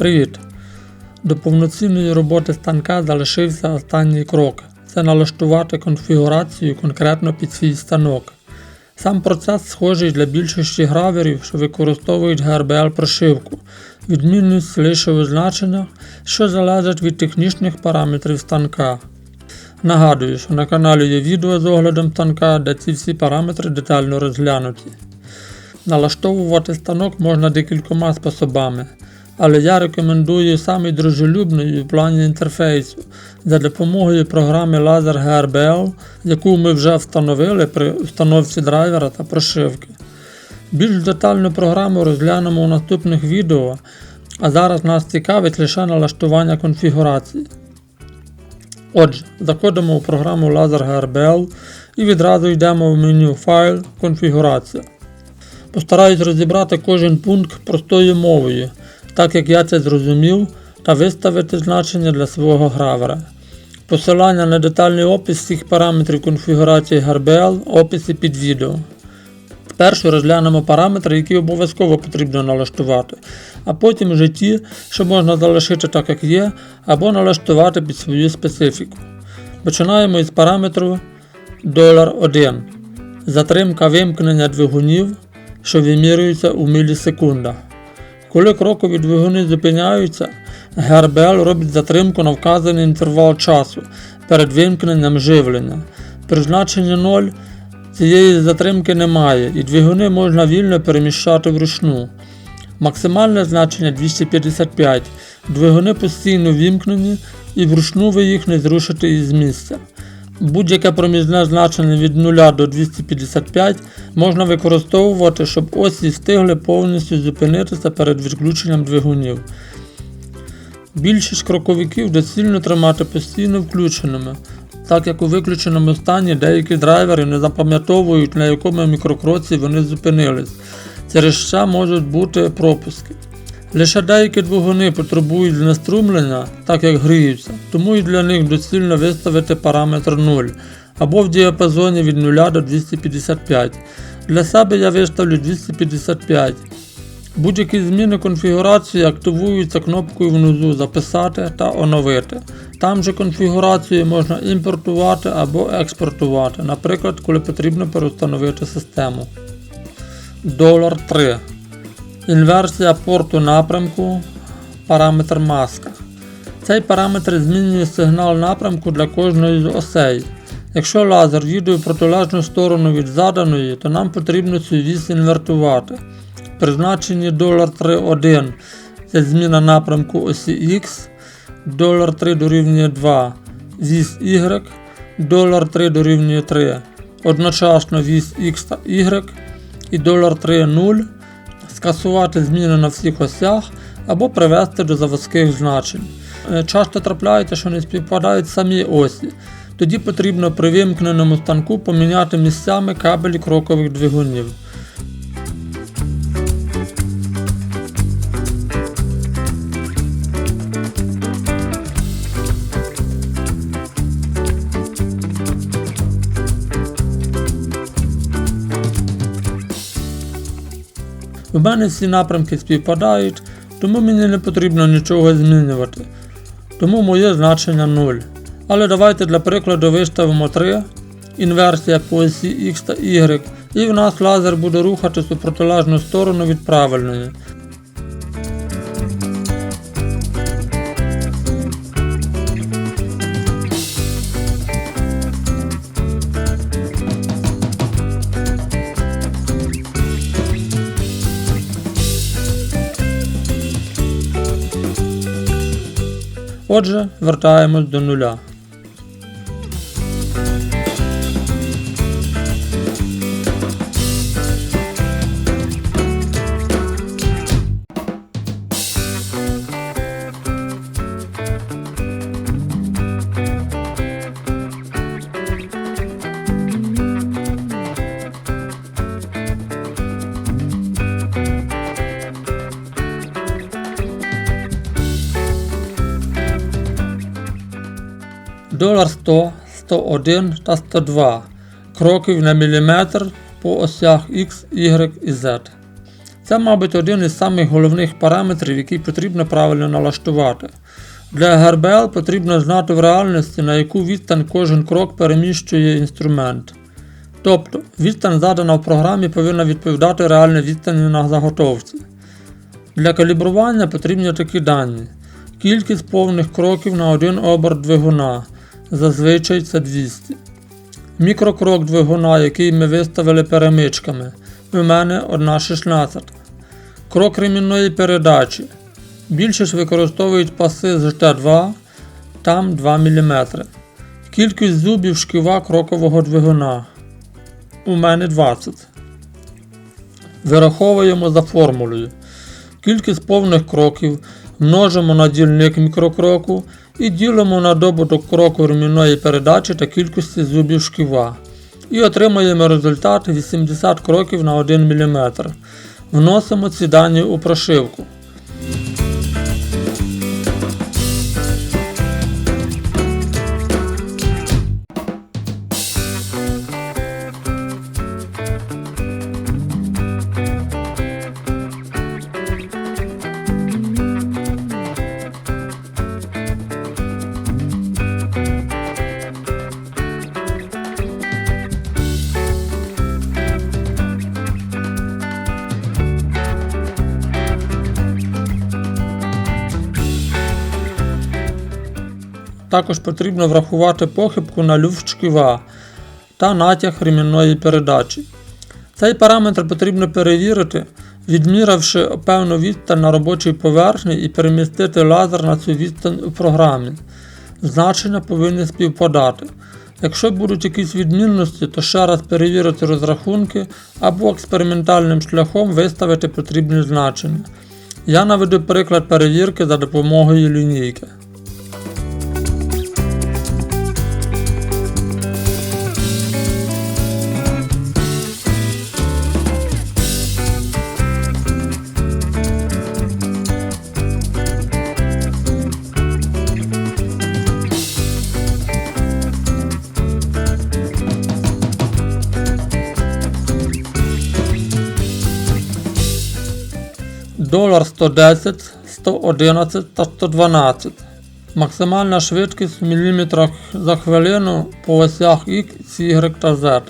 Привіт! До повноцінної роботи станка залишився останній крок це налаштувати конфігурацію конкретно під свій станок. Сам процес схожий для більшості граверів, що використовують GRBL прошивку. Відмінність лише у значеннях, що залежать від технічних параметрів станка. Нагадую, що на каналі є відео з оглядом станка, де ці всі параметри детально розглянуті. Налаштовувати станок можна декількома способами, але я рекомендую самий дружелюбний в плані інтерфейсу за допомогою програми Laser GRBL, яку ми вже встановили при установці драйвера та прошивки. Більш детальну програму розглянемо у наступних відео, а зараз нас цікавить лише налаштування конфігурації. Отже, заходимо у програму Laser GRBL і відразу йдемо в меню Файл, Конфігурація. Постараюсь розібрати кожен пункт простою мовою, так як я це зрозумів, та виставити значення для свого гравера. Посилання на детальний опис всіх параметрів конфігурації GRBL в описі під відео. Спершу розглянемо параметри, які обов'язково потрібно налаштувати, а потім вже ті, що можна залишити так, як є, або налаштувати під свою специфіку. Починаємо із параметру $1. Затримка вимкнення двигунів, що вимірюється у мілісекундах. Коли крокові двигуни зупиняються, GRBL робить затримку на вказаний інтервал часу перед вимкненням живлення. При значенні 0 цієї затримки немає і двигуни можна вільно переміщати вручну. Максимальне значення 255. Двигуни постійно вімкнені і вручну ви їх не зрушите із місця. Будь-яке проміжне значення від 0 до 255 можна використовувати, щоб осі встигли повністю зупинитися перед відключенням двигунів. Більшість кроковиків доцільно тримати постійно включеними, так як у виключеному стані деякі драйвери не запам'ятовують на якому мікрокроці вони зупинились. Через що можуть бути пропуски. Лише деякі двигуни потребують знеструмлення, так як гріються, тому і для них доцільно виставити параметр 0 або в діапазоні від 0 до 255. Для себе я виставлю 255. Будь-які зміни конфігурації активуються кнопкою внизу Записати та оновити. Там же конфігурацію можна імпортувати або експортувати, наприклад, коли потрібно перестановити систему. Долар 3. Інверсія порту напрямку. Параметр маска. Цей параметр змінює сигнал напрямку для кожної з осей. Якщо лазер їде в протилежну сторону від заданої, то нам потрібно цю вісь інвертувати. При значенні $3.1 це зміна напрямку осі X, $3 дорівнює 2 вісь Y, $3 дорівнює 3. Одночасно вісь X та Y і $3 0 скасувати зміни на всіх осях або привести до заводських значень. Е, Часто трапляється, що не співпадають самі осі. Тоді потрібно при вимкненому станку поміняти місцями кабелі крокових двигунів. У мене всі напрямки співпадають, тому мені не потрібно нічого змінювати. Тому моє значення 0. Але давайте для прикладу виставимо 3, інверсія по осі X та Y, і в нас лазер буде рухатись у протилежну сторону від правильної. Отже, вертаємось до нуля. Долар 100, 101 та 102 кроків на міліметр по осях X, Y і Z. Це, мабуть, один із самих головних параметрів, який потрібно правильно налаштувати. Для ГРБЛ потрібно знати в реальності, на яку відстань кожен крок переміщує інструмент. Тобто, відстань задана в програмі повинна відповідати реальній відстані на заготовці. Для калібрування потрібні такі дані. Кількість повних кроків на один оберт двигуна. Зазвичай це 200. Мікрокрок двигуна, який ми виставили перемичками. У мене 1,16. Крок ремінної передачі. Більшість використовують паси з Т2, там 2 мм. Кількість зубів шківа крокового двигуна. У мене 20. Вираховуємо за формулою. Кількість повних кроків множимо на дільник мікрокроку і ділимо на добуток кроку ремінної передачі та кількості зубів шківа. І отримаємо результат 80 кроків на 1 мм. Вносимо ці дані у прошивку. Також потрібно врахувати похибку на люфт шківа та натяг ремінної передачі. Цей параметр потрібно перевірити, відміривши певну відстань на робочій поверхні і перемістити лазер на цю відстань у програмі. Значення повинні співпадати. Якщо будуть якісь відмінності, то ще раз перевірити розрахунки або експериментальним шляхом виставити потрібні значення. Я наведу приклад перевірки за допомогою лінійки. Долар 110, 111 та 112. Максимальна швидкість в міліметрах за хвилину по осях X, Y та Z.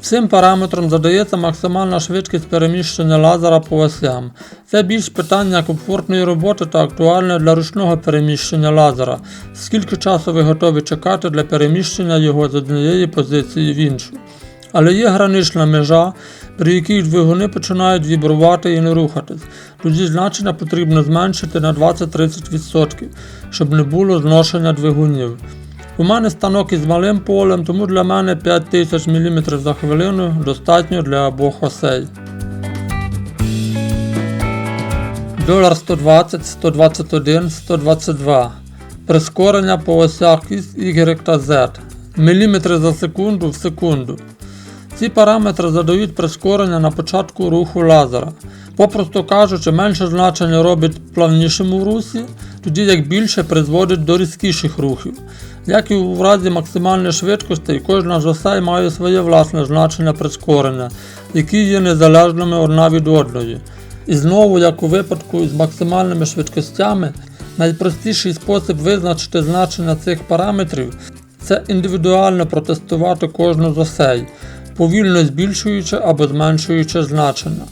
Цим параметром задається максимальна швидкість переміщення лазера по осям. Це більш питання комфортної роботи та актуальне для ручного переміщення лазера. Скільки часу ви готові чекати для переміщення його з однієї позиції в іншу. Але є гранична межа, при якій двигуни починають вібрувати і не рухатись. Тоді значення потрібно зменшити на 20-30%, щоб не було зношення двигунів. У мене станок із малим полем, тому для мене 5000 мм за хвилину достатньо для обох осей. Долар 120, 121, 122. Прискорення по осях X, Y та Z. Міліметри за секунду в секунду. Ці параметри задають прискорення на початку руху лазера. Попросту кажучи, менше значення робить плавнішому русі, тоді як більше призводить до різкіших рухів. Як і в разі максимальної швидкості, кожна з осей має своє власне значення прискорення, які є незалежними одна від одної. І знову, як у випадку із максимальними швидкостями, найпростіший спосіб визначити значення цих параметрів це індивідуально протестувати кожну з осей, повільно збільшуючи або зменшуючи значення.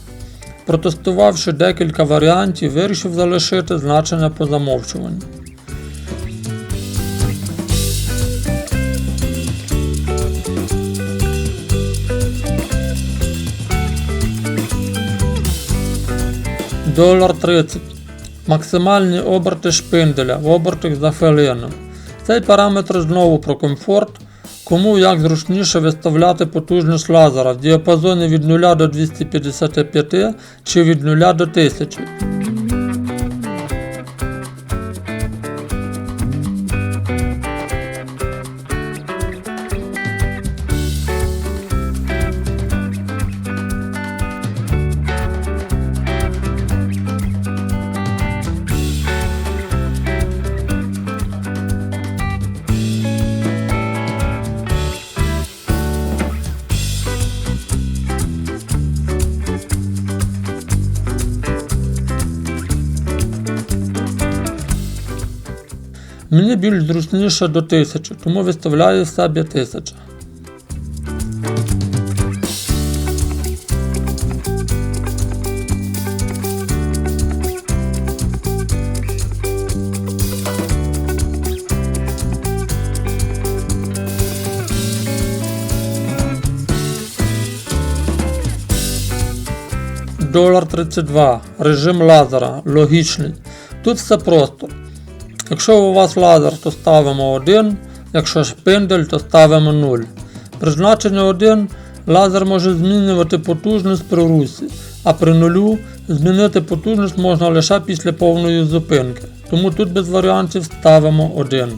Протестувавши декілька варіантів, вирішив залишити значення по замовчуванню. Долар 30. Максимальні оберти шпинделя в обертах за хвилину. Цей параметр знову про комфорт. Кому як зручніше виставляти потужність лазера в діапазоні від 0 до 255 чи від 0 до 1000. Мені більш зручніше до 1000, тому виставляю собі 1000. Долар 32. Режим лазера. Логічний. Тут все просто. Якщо у вас лазер, то ставимо 1, якщо шпиндель, то ставимо 0. Призначення 1 лазер може змінювати потужність при русі, а при нулю змінити потужність можна лише після повної зупинки. Тому тут без варіантів ставимо 1.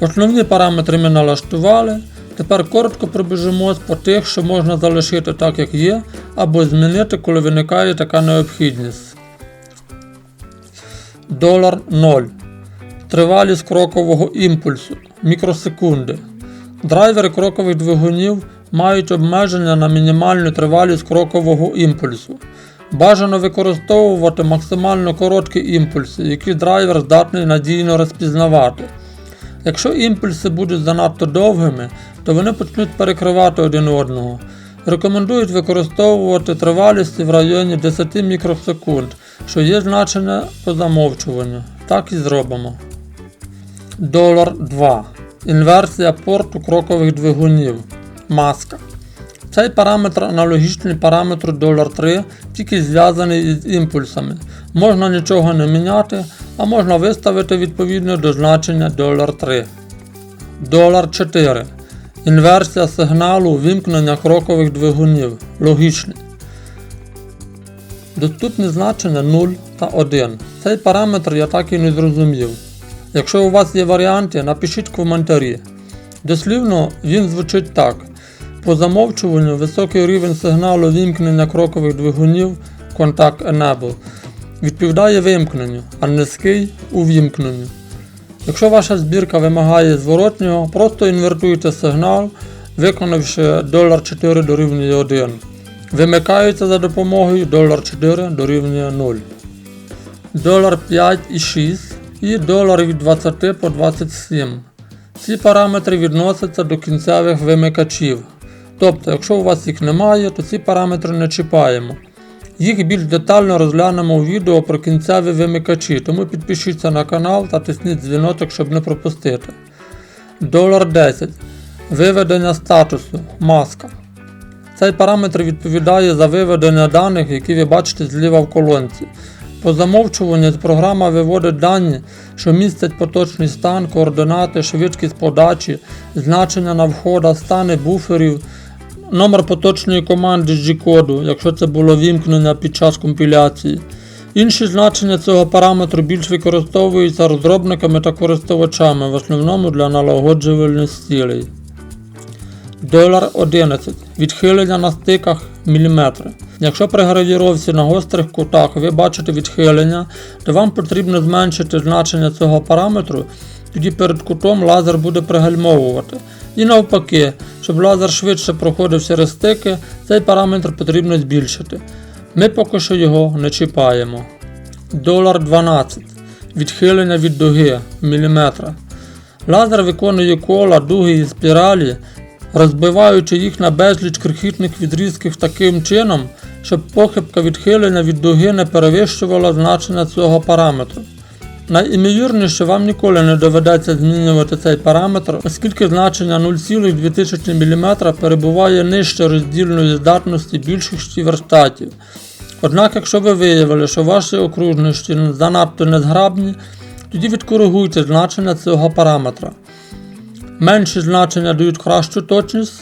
Основні параметри ми налаштували. Тепер коротко пробіжимось по тих, що можна залишити так, як є, або змінити, коли виникає така необхідність. Долар 0. Тривалість крокового імпульсу мікросекунди. Драйвери крокових двигунів мають обмеження на мінімальну тривалість крокового імпульсу. Бажано використовувати максимально короткі імпульси, які драйвер здатний надійно розпізнавати. Якщо імпульси будуть занадто довгими, то вони почнуть перекривати один одного. Рекомендують використовувати тривалісті в районі 10 мікросекунд, що є значення по замовчуванню. Так і зробимо. Долар 2. Інверсія порту крокових двигунів. Маска. Цей параметр аналогічний параметру долар 3, тільки зв'язаний із імпульсами. Можна нічого не міняти, а можна виставити відповідно до значення долар 3. Долар 4. Інверсія сигналу вимкнення крокових двигунів. Логічний. Доступні значення 0 та 1. Цей параметр я так і не зрозумів. Якщо у вас є варіанти, напишіть в коментарі. Дослівно він звучить так. По замовчуванню високий рівень сигналу вимкнення крокових двигунів Contact Enable відповідає вимкненню, а низький увімкненню. Якщо ваша збірка вимагає зворотнього, просто інвертуйте сигнал, виконавши $4 дорівнює 1. Вимикається за допомогою $4 дорівнює 0. Долар 5 і 6 і долар від 20 по 27. Ці параметри відносяться до кінцевих вимикачів. Тобто, якщо у вас їх немає, то ці параметри не чіпаємо. Їх більш детально розглянемо у відео про кінцеві вимикачі, тому підпишіться на канал та тисніть дзвіночок, щоб не пропустити. Долар 10. Виведення статусу. Маска. Цей параметр відповідає за виведення даних, які ви бачите зліва в колонці. По замовчуванню програма виводить дані, що містять поточний стан, координати, швидкість подачі, значення на входах, стани буферів, номер поточної команди G-коду, якщо це було вімкнення під час компіляції. Інші значення цього параметру більш використовуються розробниками та користувачами, в основному для налагоджувальних цілей. Долар 11. Відхилення на стиках міліметри. Якщо при гравіровці на гострих кутах ви бачите відхилення, то вам потрібно зменшити значення цього параметру, тоді перед кутом лазер буде пригальмовувати. І навпаки, щоб лазер швидше проходив через стики, цей параметр потрібно збільшити. Ми поки що його не чіпаємо. Долар 12. Відхилення від дуги міліметра. Лазер виконує кола, дуги і спіралі, розбиваючи їх на безліч крихітних відрізків таким чином, щоб похибка відхилення від дуги не перевищувала значення цього параметру. Найімовірніше вам ніколи не доведеться змінювати цей параметр, оскільки значення 0,2 мм перебуває нижче роздільної здатності більшості верстатів. Однак, якщо ви виявили, що ваші окружності занадто незграбні, тоді відкоригуйте значення цього параметра. Менші значення дають кращу точність,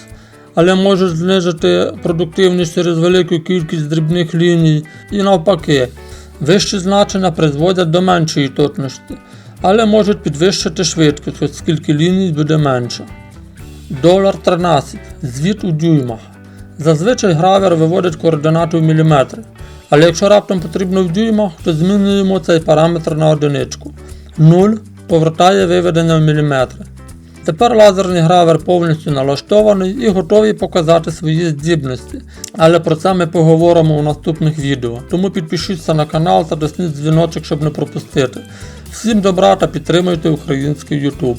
але можуть знизити продуктивність через велику кількість дрібних ліній і навпаки. Вищі значення призводять до меншої точності, але можуть підвищити швидкість, оскільки ліній буде менше. Долар 13. Звіт у дюймах. Зазвичай гравер виводить координату в міліметри. Але якщо раптом потрібно в дюймах, то змінюємо цей параметр на одиничку. 0 повертає виведення в міліметри. Тепер лазерний гравер повністю налаштований і готовий показати свої здібності. Але про це ми поговоримо у наступних відео. Тому підпишіться на канал та тисніть дзвіночок, щоб не пропустити. Всім добра та підтримуйте український YouTube.